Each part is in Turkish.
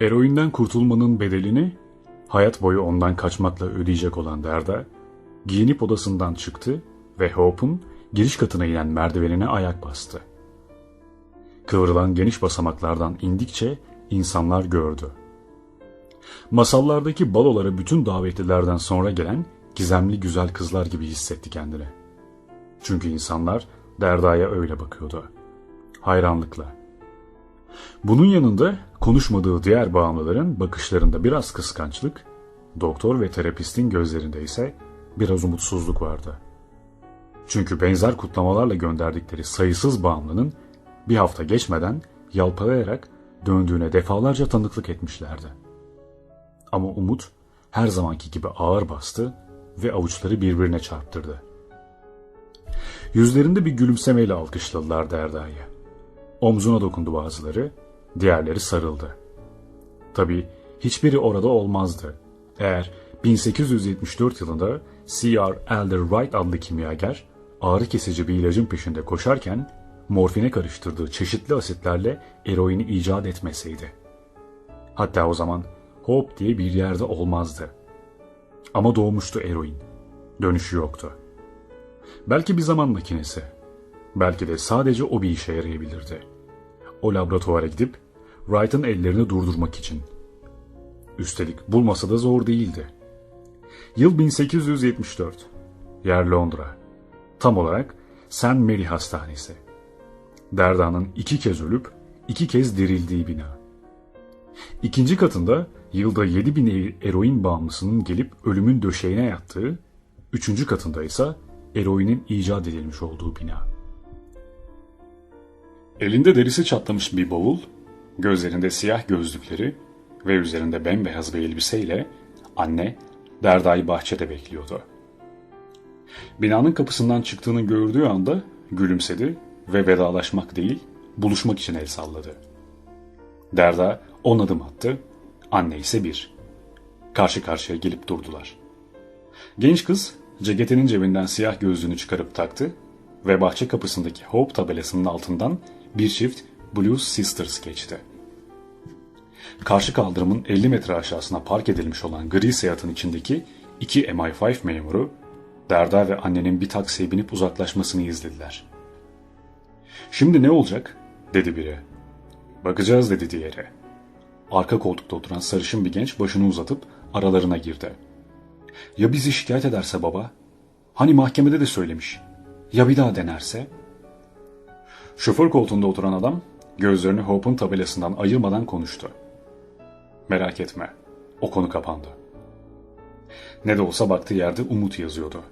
Eroinden kurtulmanın bedelini hayat boyu ondan kaçmakla ödeyecek olan Derda, giyinip odasından çıktı ve Hope'un giriş katına inen merdivenine ayak bastı. Kıvrılan geniş basamaklardan indikçe insanlar gördü. Masallardaki balolara bütün davetlilerden sonra gelen gizemli güzel kızlar gibi hissetti kendini. Çünkü insanlar Derda'ya öyle bakıyordu. Hayranlıkla. Bunun yanında konuşmadığı diğer bağımlıların bakışlarında biraz kıskançlık, doktor ve terapistin gözlerinde ise biraz umutsuzluk vardı. Çünkü benzer kutlamalarla gönderdikleri sayısız bağımlının bir hafta geçmeden yalpalayarak döndüğüne defalarca tanıklık etmişlerdi. Ama umut her zamanki gibi ağır bastı ve avuçları birbirine çarptırdı. Yüzlerinde bir gülümsemeyle alkışladılar Derda'yı. Omzuna dokundu bazıları, diğerleri sarıldı. Tabi hiçbiri orada olmazdı. Eğer 1874 yılında C.R. Elder Wright adlı kimyager ağrı kesici bir ilacın peşinde koşarken morfine karıştırdığı çeşitli asitlerle eroini icat etmeseydi. Hatta o zaman Hope diye bir yerde olmazdı. Ama doğmuştu eroin. Dönüşü yoktu. Belki bir zaman makinesi. Belki de sadece o bir işe yarayabilirdi. O laboratuvara gidip Wright'ın ellerini durdurmak için. Üstelik bulmasa da zor değildi. Yıl 1874. Yer Londra. Tam olarak St. Mary Hastanesi. Derda'nın iki kez ölüp iki kez dirildiği bina. İkinci katında yılda 7 bin eroin bağımlısının gelip ölümün döşeğine yattığı, üçüncü katında ise eroinin icat edilmiş olduğu bina. Elinde derisi çatlamış bir bavul, gözlerinde siyah gözlükleri ve üzerinde bembeyaz bir elbiseyle anne Derda'yı bahçede bekliyordu. Binanın kapısından çıktığını gördüğü anda gülümsedi ve vedalaşmak değil, buluşmak için el salladı. Derda on adım attı, anne ise bir. Karşı karşıya gelip durdular. Genç kız ceketinin cebinden siyah gözlüğünü çıkarıp taktı ve bahçe kapısındaki Hope tabelasının altından bir çift Blues Sisters geçti. Karşı kaldırımın 50 metre aşağısına park edilmiş olan gri Seat'ın içindeki iki MI5 memuru Derda ve annenin bir taksiye binip uzaklaşmasını izlediler. Şimdi ne olacak? dedi biri. Bakacağız dedi diğeri. Arka koltukta oturan sarışın bir genç başını uzatıp aralarına girdi. Ya bizi şikayet ederse baba? Hani mahkemede de söylemiş. Ya bir daha denerse? Şoför koltuğunda oturan adam gözlerini Hope'un tabelasından ayırmadan konuştu. Merak etme, o konu kapandı. Ne de olsa baktığı yerde umut yazıyordu.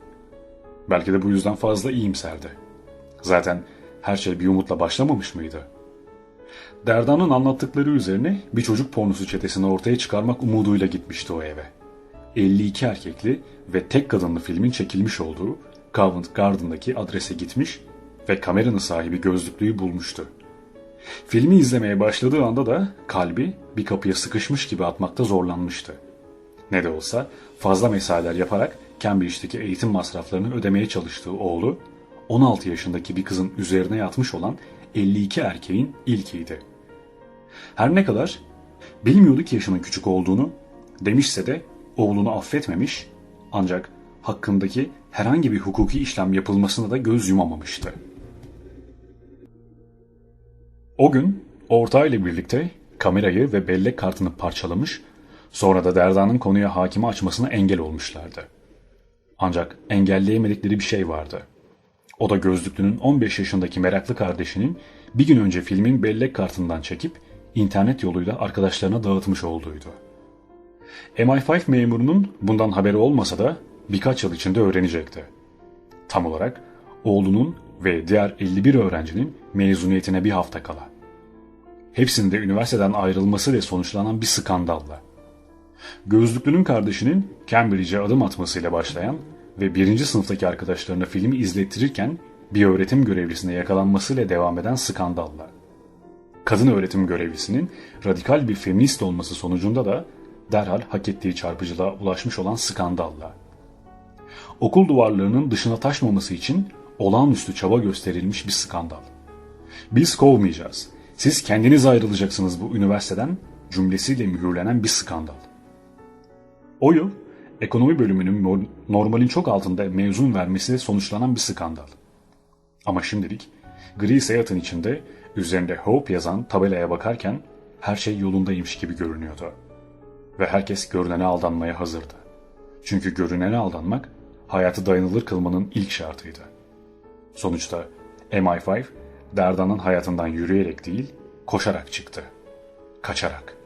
Belki de bu yüzden fazla iyimserdi. Zaten her şey bir umutla başlamamış mıydı? Derda'nın anlattıkları üzerine bir çocuk pornosu çetesini ortaya çıkarmak umuduyla gitmişti o eve. 52 erkekli ve tek kadınlı filmin çekilmiş olduğu Covent Garden'daki adrese gitmiş ve kameranın sahibi gözlüklüyü bulmuştu. Filmi izlemeye başladığı anda da kalbi bir kapıya sıkışmış gibi atmakta zorlanmıştı. Ne de olsa fazla mesailer yaparak Cambridge'deki eğitim masraflarını ödemeye çalıştığı oğlu 16 yaşındaki bir kızın üzerine yatmış olan 52 erkeğin ilkiydi. Her ne kadar bilmiyordu ki yaşının küçük olduğunu, demişse de oğlunu affetmemiş ancak hakkındaki herhangi bir hukuki işlem yapılmasına da göz yumamamıştı. O gün ortağıyla birlikte kamerayı ve bellek kartını parçalamış, sonra da Derda'nın konuya hakimi açmasına engel olmuşlardı. Ancak engelleyemedikleri bir şey vardı. O da gözlüklünün 15 yaşındaki meraklı kardeşinin bir gün önce filmin bellek kartından çekip internet yoluyla arkadaşlarına dağıtmış olduğuydu. MI5 memurunun bundan haberi olmasa da birkaç yıl içinde öğrenecekti. Tam olarak oğlunun ve diğer 51 öğrencinin mezuniyetine bir hafta kala. Hepsinin de üniversiteden ayrılması ve sonuçlanan bir skandalla. Gözlüklünün kardeşinin Cambridge'e adım atmasıyla başlayan ve birinci sınıftaki arkadaşlarına filmi izlettirirken bir öğretim görevlisine yakalanmasıyla devam eden skandalla. Kadın öğretim görevlisinin radikal bir feminist olması sonucunda da derhal hak ettiği çarpıcılığa ulaşmış olan skandalla. Okul duvarlarının dışına taşmaması için olağanüstü çaba gösterilmiş bir skandal. Biz kovmayacağız. Siz kendiniz ayrılacaksınız bu üniversiteden cümlesiyle mühürlenen bir skandal. O yıl ekonomi bölümünün nor- normalin çok altında mezun vermesiyle sonuçlanan bir skandal. Ama şimdilik gri seyahatin içinde üzerinde Hope yazan tabelaya bakarken her şey yolundaymış gibi görünüyordu. Ve herkes görünene aldanmaya hazırdı. Çünkü görünene aldanmak hayatı dayanılır kılmanın ilk şartıydı. Sonuçta MI5 Derdan'ın hayatından yürüyerek değil, koşarak çıktı. Kaçarak.